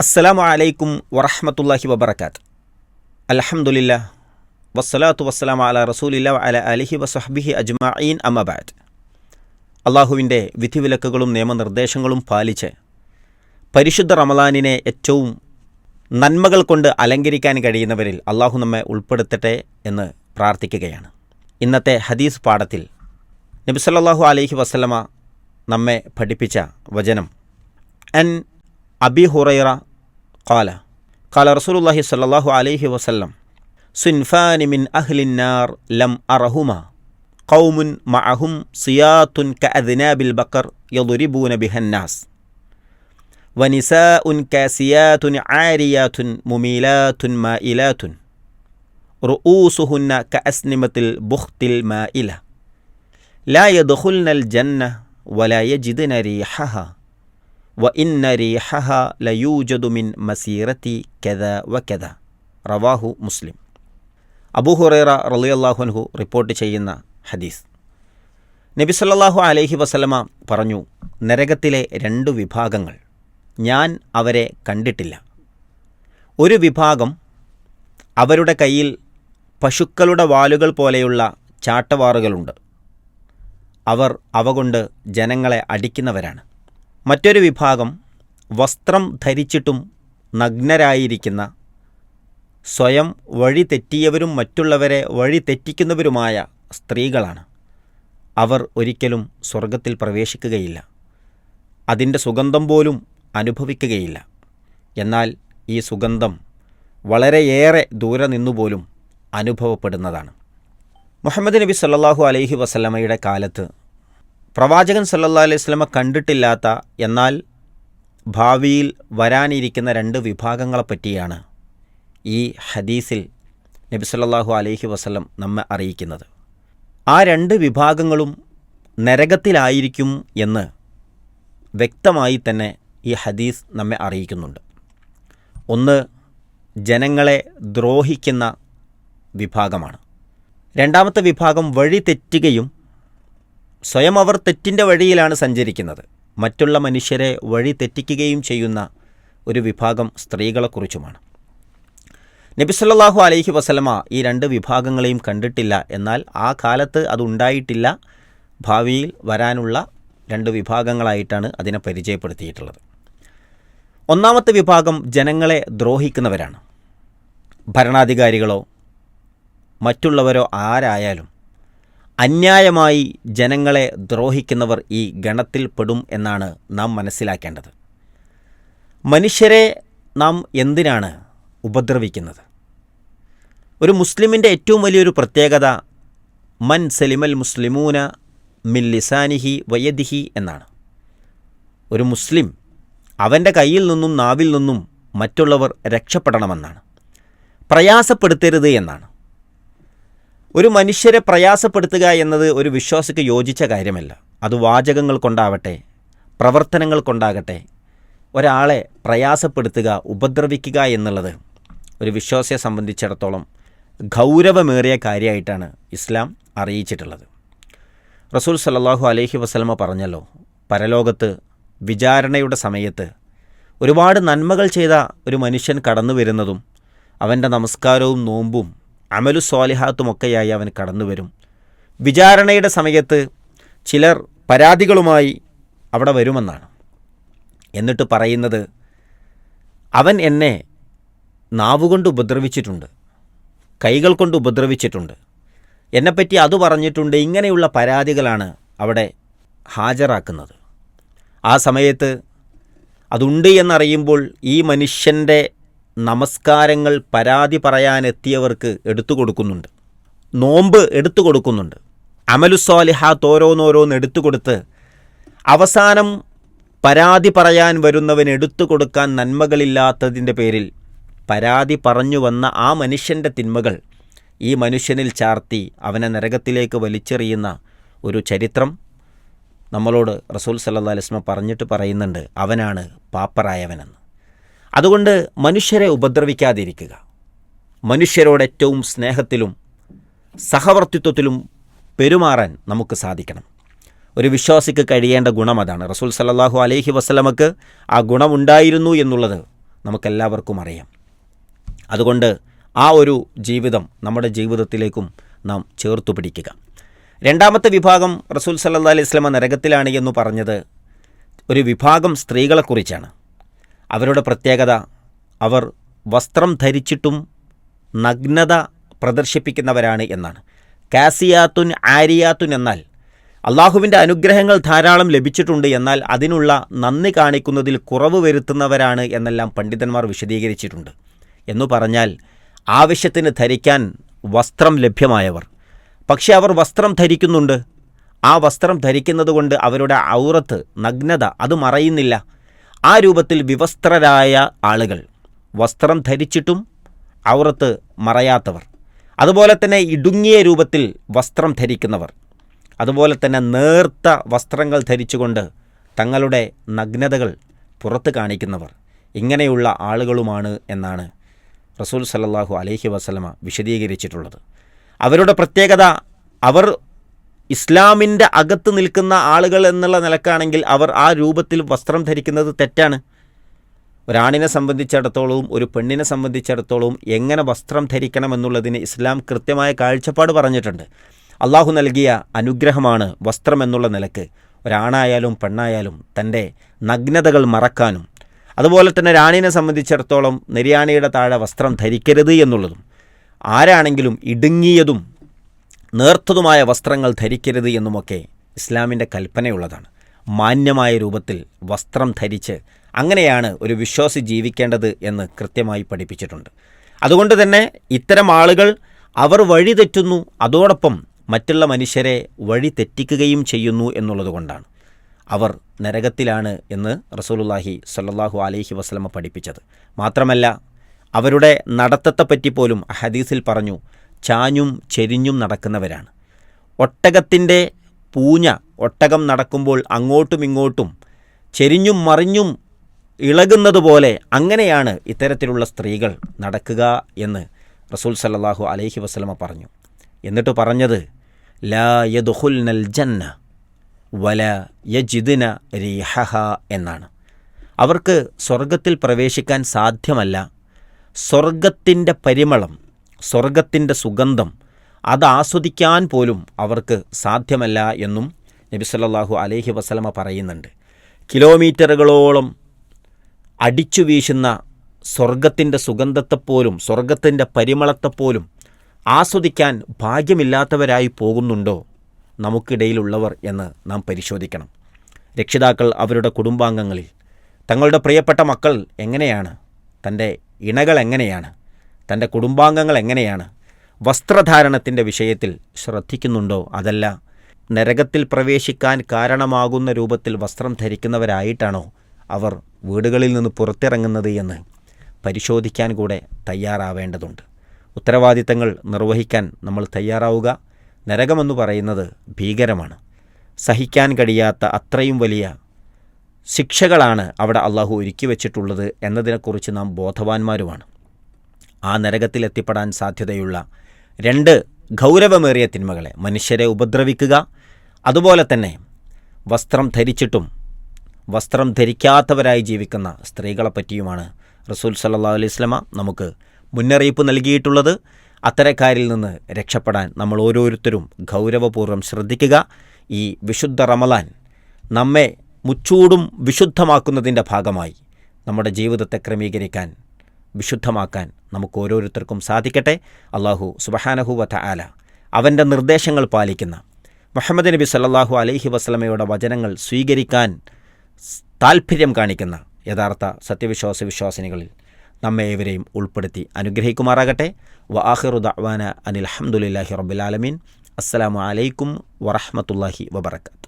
അസ്സലാമു അലൈക്കും വറഹമത്തല്ലാഹി വബർക്കാത്ത് അലഹമുല്ല വസ്സലാത്തു വസ്സലാം അല റസൂലില്ല അല അലഹി വസഹബിഹി അജ്മഈൻ അമ്മബാദ് അള്ളാഹുവിന്റെ വിധിവിലക്കുകളും നിയമനിർദ്ദേശങ്ങളും പാലിച്ച് പരിശുദ്ധ റമലാനിനെ ഏറ്റവും നന്മകൾ കൊണ്ട് അലങ്കരിക്കാൻ കഴിയുന്നവരിൽ അള്ളാഹു നമ്മെ ഉൾപ്പെടുത്തട്ടെ എന്ന് പ്രാർത്ഥിക്കുകയാണ്. ഇന്നത്തെ ഹദീസ് പാഠത്തിൽ നബി സല്ലല്ലാഹു അലൈഹി വസല്ലമ നമ്മെ പഠിപ്പിച്ച വചനം അൻ അബി ഹുറൈറ قال قال رسول الله صلى الله عليه وسلم صنفان من أهل النار لم أرهما قوم معهم صياط كأذناب البقر يضربون بها الناس ونساء كاسيات عاريات مميلات مائلات رؤوسهن كأسنمة البخت المائلة لا يدخلن الجنة ولا يجدن ريحها വ ഇന്ന റീഹഹ ലയൂജതുമിൻ റവാഹു മുസ്ലിം. അബൂഹുറേറ റലിയല്ലാഹുൻഹു റിപ്പോർട്ട് ചെയ്യുന്ന ഹദീസ്. നബി സല്ലാഹു അലൈഹി വസലമ പറഞ്ഞു നരകത്തിലെ രണ്ടു വിഭാഗങ്ങൾ ഞാൻ അവരെ കണ്ടിട്ടില്ല. ഒരു വിഭാഗം അവരുടെ കയ്യിൽ പശുക്കളുടെ വാലുകൾ പോലെയുള്ള ചാട്ടവാറുകളുണ്ട്. അവർ അവ കൊണ്ട് ജനങ്ങളെ അടിക്കുന്നവരാണ്. മറ്റൊരു വിഭാഗം വസ്ത്രം ധരിച്ചിട്ടും നഗ്നരായിരിക്കുന്ന സ്വയം വഴി തെറ്റിയവരും മറ്റുള്ളവരെ വഴി തെറ്റിക്കുന്നവരുമായ സ്ത്രീകളാണ്. അവർ ഒരിക്കലും സ്വർഗത്തിൽ പ്രവേശിക്കുകയില്ല. അതിന്റെ സുഗന്ധം പോലും അനുഭവിക്കുകയില്ല. എന്നാൽ ഈ സുഗന്ധം വളരെയേറെ ദൂരെ നിന്നുപോലും അനുഭവപ്പെടുന്നതാണ്. മുഹമ്മദ് നബി സല്ലാഹു അലൈഹി വസല്ലമയുടെ കാലത്ത് പ്രവാചകൻ സല്ലല്ലാ അലൈഹി സ്വലമ കണ്ടിട്ടില്ലാത്ത എന്നാൽ ഭാവിയിൽ വരാനിരിക്കുന്ന രണ്ട് വിഭാഗങ്ങളെപ്പറ്റിയാണ് ഈ ഹദീസിൽ നബി സല്ലല്ലാഹു അലൈഹി വസല്ലം നമ്മെ അറിയിക്കുന്നത്. ആ രണ്ട് വിഭാഗങ്ങളും നരകത്തിലായിരിക്കും എന്ന് വ്യക്തമായി തന്നെ ഈ ഹദീസ് നമ്മെ അറിയിക്കുന്നുണ്ട്. ഒന്ന് ജനങ്ങളെ ദ്രോഹിക്കുന്ന വിഭാഗമാണ്. രണ്ടാമത്തെ വിഭാഗം വഴി തെറ്റുകയും സ്വയം അവർ തെറ്റിന്റെ വഴിയിലാണ് സഞ്ചരിക്കുന്നത്. മറ്റുള്ള മനുഷ്യരെ വഴി തെറ്റിക്കുകയും ചെയ്യുന്ന ഒരു വിഭാഗം സ്ത്രീകളെക്കുറിച്ചുമാണ്. നബി സല്ലല്ലാഹു അലൈഹി വസല്ലമ ഈ രണ്ട് വിഭാഗങ്ങളെയും കണ്ടിട്ടില്ല. എന്നാൽ ആ കാലത്ത് അതുണ്ടായിട്ടില്ല ഭാവിയിൽ വരാനുള്ള രണ്ട് വിഭാഗങ്ങളായിട്ടാണ് അതിനെ പരിചയപ്പെടുത്തിയിട്ടുള്ളത്. ഒന്നാമത്തെ വിഭാഗം ജനങ്ങളെ ദ്രോഹിക്കുന്നവരാണ്. ഭരണാധികാരികളോ മറ്റുള്ളവരോ ആരായാലും അന്യായമായി ജനങ്ങളെ ദ്രോഹിക്കുന്നവർ ഈ ഗണത്തിൽ പെടും എന്നാണ് നാം മനസ്സിലാക്കേണ്ടത്. മനുഷ്യരെ നാം എന്തിനാണ് ഉപദ്രവിക്കുന്നത്? ഒരു മുസ്ലിമിന്റെ ഏറ്റവും വലിയൊരു പ്രത്യേകത മൻ സലിമൽ മുസ്ലിമൂന മിൽ ലിസാനിഹി വയദിഹി എന്നാണ്. ഒരു മുസ്ലിം അവന്റെ കയ്യിൽ നിന്നും നാവിൽ നിന്നും മറ്റുള്ളവർ രക്ഷപ്പെടണമെന്നാണ്. പ്രയാസപ്പെടുത്തരുത് എന്നാണ്. ഒരു മനുഷ്യരെ പ്രയാസപ്പെടുത്തുക എന്നത് ഒരു വിശ്വാസിക്ക് യോജിച്ച കാര്യമല്ല. അത് വാചകങ്ങൾ കൊണ്ടാവട്ടെ പ്രവർത്തനങ്ങൾ കൊണ്ടാകട്ടെ ഒരാളെ പ്രയാസപ്പെടുത്തുക ഉപദ്രവിക്കുക എന്നുള്ളത് ഒരു വിശ്വാസിയെ സംബന്ധിച്ചിടത്തോളം ഗൗരവമേറിയ കാര്യമായിട്ടാണ് ഇസ്ലാം അറിയിച്ചിട്ടുള്ളത്. റസൂൽ സല്ലാഹു അലഹി വസ്ലമ പറഞ്ഞല്ലോ പരലോകത്ത് വിചാരണയുടെ സമയത്ത് ഒരുപാട് നന്മകൾ ചെയ്ത ഒരു മനുഷ്യൻ കടന്നു വരുന്നതും അവന്റെ നമസ്കാരവും നോമ്പും അമലു സ്വാലിഹാത്തുമൊക്കെയായി അവൻ കടന്നു വരും വിചാരണയുടെ സമയത്ത് ചിലർ പരാതികളുമായി അവിടെ വരുമെന്നാണ്. എന്നിട്ട് പറയുന്നത് അവൻ എന്നെ നാവുകൊണ്ട് ഉപദ്രവിച്ചിട്ടുണ്ട് കൈകൾ കൊണ്ട് ഉപദ്രവിച്ചിട്ടുണ്ട്. എന്നെപ്പറ്റി അത് പറഞ്ഞിട്ടുണ്ട്. ഇങ്ങനെയുള്ള പരാതികളാണ് അവിടെ ഹാജരാക്കുന്നത്. ആ സമയത്ത് അതുണ്ട് എന്നറിയുമ്പോൾ ഈ മനുഷ്യന്റെ നമസ്കാരങ്ങൾ പരാതി പറയാനെത്തിയവർക്ക് എടുത്തു കൊടുക്കുന്നുണ്ട്. നോമ്പ് എടുത്തു കൊടുക്കുന്നുണ്ട്. അമലുസ്വാലിഹാത്ത് ഓരോന്നോരോന്ന് എടുത്തു കൊടുത്ത് അവസാനം പരാതി പറയാൻ വരുന്നവൻ എടുത്തു കൊടുക്കാൻ നന്മകളില്ലാത്തതിന്റെ പേരിൽ പരാതി പറഞ്ഞു വന്ന ആ മനുഷ്യന്റെ തിന്മകൾ ഈ മനുഷ്യനിൽ ചാർത്തി അവനെ നരകത്തിലേക്ക് വലിച്ചെറിയുന്ന ഒരു ചരിത്രം നമ്മളോട് റസൂൽ സല്ലാ അലിസ്മ പറഞ്ഞിട്ട് പറയുന്നുണ്ട്. അവനാണ് പാപ്പറായവനെന്ന്. അതുകൊണ്ട് മനുഷ്യരെ ഉപദ്രവിക്കാതിരിക്കുക. മനുഷ്യരോട് ഏറ്റവും സ്നേഹത്തിലും സഹവർത്തിത്വത്തിലും പെരുമാറാൻ നമുക്ക് സാധിക്കണം. ഒരു വിശ്വാസിക്ക് കഴിയേണ്ട ഗുണം അതാണ്. റസൂൽ സല്ലല്ലാഹു അലൈഹി വസ്ലമക്ക് ആ ഗുണമുണ്ടായിരുന്നു എന്നുള്ളത് നമുക്കെല്ലാവർക്കും അറിയാം. അതുകൊണ്ട് ആ ഒരു ജീവിതം നമ്മുടെ ജീവിതത്തിലേക്കും നാം ചേർത്തു പിടിക്കുക. രണ്ടാമത്തെ വിഭാഗം റസൂൽ സല്ലാ അലൈഹി സ്വലമ നരകത്തിലാണ് എന്ന് പറഞ്ഞത് ഒരു വിഭാഗം സ്ത്രീകളെക്കുറിച്ചാണ്. അവരുടെ പ്രത്യേകത അവർ വസ്ത്രം ധരിച്ചിട്ടും നഗ്നത പ്രദർശിപ്പിക്കുന്നവരാണ് എന്നാണ്. കാസിയാത്തുൻ ആരിയാത്തുൻ എന്നാൽ അള്ളാഹുവിന്റെ അനുഗ്രഹങ്ങൾ ധാരാളം ലഭിച്ചിട്ടുണ്ട് എന്നാൽ അതിനുള്ള നന്ദി കാണിക്കുന്നതിൽ കുറവ് വരുത്തുന്നവരാണ് എന്നെല്ലാം പണ്ഡിതന്മാർ വിശദീകരിച്ചിട്ടുണ്ട്. എന്നു പറഞ്ഞാൽ ആവശ്യത്തിന് ധരിക്കാൻ വസ്ത്രം ലഭ്യമായവർ. പക്ഷെ അവർ വസ്ത്രം ധരിക്കുന്നുണ്ട്. ആ വസ്ത്രം ധരിക്കുന്നത് കൊണ്ട് അവരുടെ ഔറത്ത് നഗ്നത അത് മറയുന്നില്ല. ആ രൂപത്തിൽ വിവസ്ത്രരായ ആളുകൾ. വസ്ത്രം ധരിച്ചിട്ടും ഔറത്ത് മറയാത്തവർ. അതുപോലെ തന്നെ ഇടുങ്ങിയ രൂപത്തിൽ വസ്ത്രം ധരിക്കുന്നവർ. അതുപോലെ തന്നെ നേർത്ത വസ്ത്രങ്ങൾ ധരിച്ചുകൊണ്ട് തങ്ങളുടെ നഗ്നതകൾ പുറത്ത് കാണിക്കുന്നവർ. ഇങ്ങനെയുള്ള ആളുകളുമാണ് എന്നാണ് റസൂൽ സല്ലാഹു അലഹി വസ്ലമ വിശദീകരിച്ചിട്ടുള്ളത്. അവരുടെ പ്രത്യേകത അവർ ഇസ്ലാമിന്റെ അകത്ത് നിൽക്കുന്ന ആളുകൾ എന്നുള്ള നിലക്കാണെങ്കിൽ അവർ ആ രൂപത്തിൽ വസ്ത്രം ധരിക്കുന്നത് തെറ്റാണ്. ഒരാണിനെ സംബന്ധിച്ചിടത്തോളവും ഒരു പെണ്ണിനെ സംബന്ധിച്ചിടത്തോളവും എങ്ങനെ വസ്ത്രം ധരിക്കണം എന്നുള്ളതിന് ഇസ്ലാം കൃത്യമായ കാഴ്ചപ്പാട് പറഞ്ഞിട്ടുണ്ട്. അള്ളാഹു നൽകിയ അനുഗ്രഹമാണ് വസ്ത്രം എന്നുള്ള നിലയ്ക്ക്. ഒരാണായാലും പെണ്ണായാലും തന്റെ നഗ്നതകൾ മറക്കാനും. അതുപോലെ തന്നെ രാണിനെ സംബന്ധിച്ചിടത്തോളം നിര്യാണിയുടെ താഴെ വസ്ത്രം ധരിക്കരുത് എന്നുള്ളതും. ആരാണെങ്കിലും ഇടുങ്ങിയതും നേർത്തതുമായ വസ്ത്രങ്ങൾ ധരിക്കരുത് എന്നുമൊക്കെ ഇസ്ലാമിന്റെ കൽപ്പനയുള്ളതാണ്. മാന്യമായ രൂപത്തിൽ വസ്ത്രം ധരിച്ച് അങ്ങനെയാണ് ഒരു വിശ്വാസി ജീവിക്കേണ്ടത് എന്ന് കൃത്യമായി പഠിപ്പിച്ചിട്ടുണ്ട്. അതുകൊണ്ട് തന്നെ ഇത്തരം ആളുകൾ അവർ വഴി തെറ്റുന്നു അതോടൊപ്പം മറ്റുള്ള മനുഷ്യരെ വഴി തെറ്റിക്കുകയും ചെയ്യുന്നു എന്നുള്ളതുകൊണ്ടാണ് അവർ നരകത്തിലാണ് എന്ന് റസൂലുല്ലാഹി സല്ലാഹു അലൈഹി വസ്ലമ പഠിപ്പിച്ചത്. മാത്രമല്ല അവരുടെ നടത്തത്തെപ്പറ്റി പോലും ഹദീസിൽ പറഞ്ഞു ചാഞ്ഞും ചെരിഞ്ഞും നടക്കുന്നവരാണ്. ഒട്ടകത്തിന്റെ പൂഞ്ഞ ഒട്ടകം നടക്കുമ്പോൾ അങ്ങോട്ടും ഇങ്ങോട്ടും ചെരിഞ്ഞും മറിഞ്ഞും ഇളകുന്നത് പോലെ അങ്ങനെയാണ് ഇത്തരത്തിലുള്ള സ്ത്രീകൾ നടക്കുക എന്ന് റസൂൽ സല്ലാഹു അലൈഹി വസ്ലമ പറഞ്ഞു. എന്നിട്ട് പറഞ്ഞത് ലാ യദുഹുൽനൽ ജന്ന വല യജിദിന രീഹഹ എന്നാണ്. അവർക്ക് സ്വർഗത്തിൽ പ്രവേശിക്കാൻ സാധ്യമല്ല. സ്വർഗത്തിന്റെ പരിമളം സ്വർഗത്തിന്റെ സുഗന്ധം അത് ആസ്വദിക്കാൻ പോലും അവർക്ക് സാധ്യമല്ല എന്നും നബി അലേഹി വസലമ പറയുന്നുണ്ട്. കിലോമീറ്ററുകളോളം അടിച്ചു വീശുന്ന സ്വർഗത്തിന്റെ സുഗന്ധത്തെപ്പോലും സ്വർഗത്തിന്റെ പരിമളത്തെപ്പോലും ആസ്വദിക്കാൻ ഭാഗ്യമില്ലാത്തവരായി പോകുന്നുണ്ടോ നമുക്കിടയിലുള്ളവർ എന്ന് നാം പരിശോധിക്കണം. രക്ഷിതാക്കൾ അവരുടെ കുടുംബാംഗങ്ങളിൽ തങ്ങളുടെ പ്രിയപ്പെട്ട മക്കൾ എങ്ങനെയാണ്? തന്റെ ഇണകൾ എങ്ങനെയാണ്? തന്റെ കുടുംബാംഗങ്ങൾ എങ്ങനെയാണ്? വസ്ത്രധാരണത്തിന്റെ വിഷയത്തിൽ ശ്രദ്ധിക്കുന്നുണ്ടോ? അതല്ല നരകത്തിൽ പ്രവേശിക്കാൻ കാരണമാകുന്ന രൂപത്തിൽ വസ്ത്രം ധരിക്കുന്നവരായിട്ടാണോ അവർ വീടുകളിൽ നിന്ന് പുറത്തിറങ്ങുന്നത് എന്ന് പരിശോധിക്കാൻ കൂടെ തയ്യാറാവേണ്ടതുണ്ട്. ഉത്തരവാദിത്തങ്ങൾ നിർവഹിക്കാൻ നമ്മൾ തയ്യാറാവുക. നരകമെന്ന് പറയുന്നത് ഭീകരമാണ്. സഹിക്കാൻ കഴിയാത്ത അത്രയും വലിയ ശിക്ഷകളാണ് അവിടെ അള്ളാഹു ഒരുക്കി വച്ചിട്ടുള്ളത് എന്നതിനെക്കുറിച്ച് നാം ബോധവാന്മാരുമാണ്. ആ നരകത്തിൽ എത്തിപ്പെടാൻ സാധ്യതയുള്ള രണ്ട് ഗൗരവമേറിയ തിന്മകളെ മനുഷ്യരെ ഉപദ്രവിക്കുക. അതുപോലെ തന്നെ വസ്ത്രം ധരിച്ചിട്ടും വസ്ത്രം ധരിക്കാത്തവരായി ജീവിക്കുന്ന സ്ത്രീകളെ പറ്റിയുമാണ് റസൂൽ സല്ലാ അലൈഹി സ്വലമ നമുക്ക് മുന്നറിയിപ്പ് നൽകിയിട്ടുള്ളത്. അത്തരക്കാരിൽ നിന്ന് രക്ഷപ്പെടാൻ നമ്മൾ ഓരോരുത്തരും ഗൗരവപൂർവം ശ്രദ്ധിക്കുക. ഈ വിശുദ്ധ റമലാൻ നമ്മെ മുച്ചൂടും വിശുദ്ധമാക്കുന്നതിന്റെ ഭാഗമായി നമ്മുടെ ജീവിതത്തെ ക്രമീകരിക്കാൻ വിശുദ്ധമാക്കാൻ നമുക്ക് ഓരോരുത്തർക്കും സാധിക്കട്ടെ. അള്ളാഹു സുബഹാനഹുവത്ത ആല അവന്റെ നിർദ്ദേശങ്ങൾ പാലിക്കുന്ന മുഹമ്മദ് നബി സല്ലാഹു അലൈഹി വസ്ലമയുടെ വചനങ്ങൾ സ്വീകരിക്കാൻ താൽപ്പര്യം കാണിക്കുന്ന യഥാർത്ഥ സത്യവിശ്വാസ വിശ്വാസിനികളിൽ നമ്മെ ഏവരെയും ഉൾപ്പെടുത്തി അനുഗ്രഹിക്കുമാറാകട്ടെ. വ ആഹിറു ദഅ്വാന അനിൽ അഹമ്മദുലില്ലാഹി റബുലാലമീൻ അസ്സലാമു അലൈക്കും വറഹമത്തല്ലാഹി വബർക്കാത്തു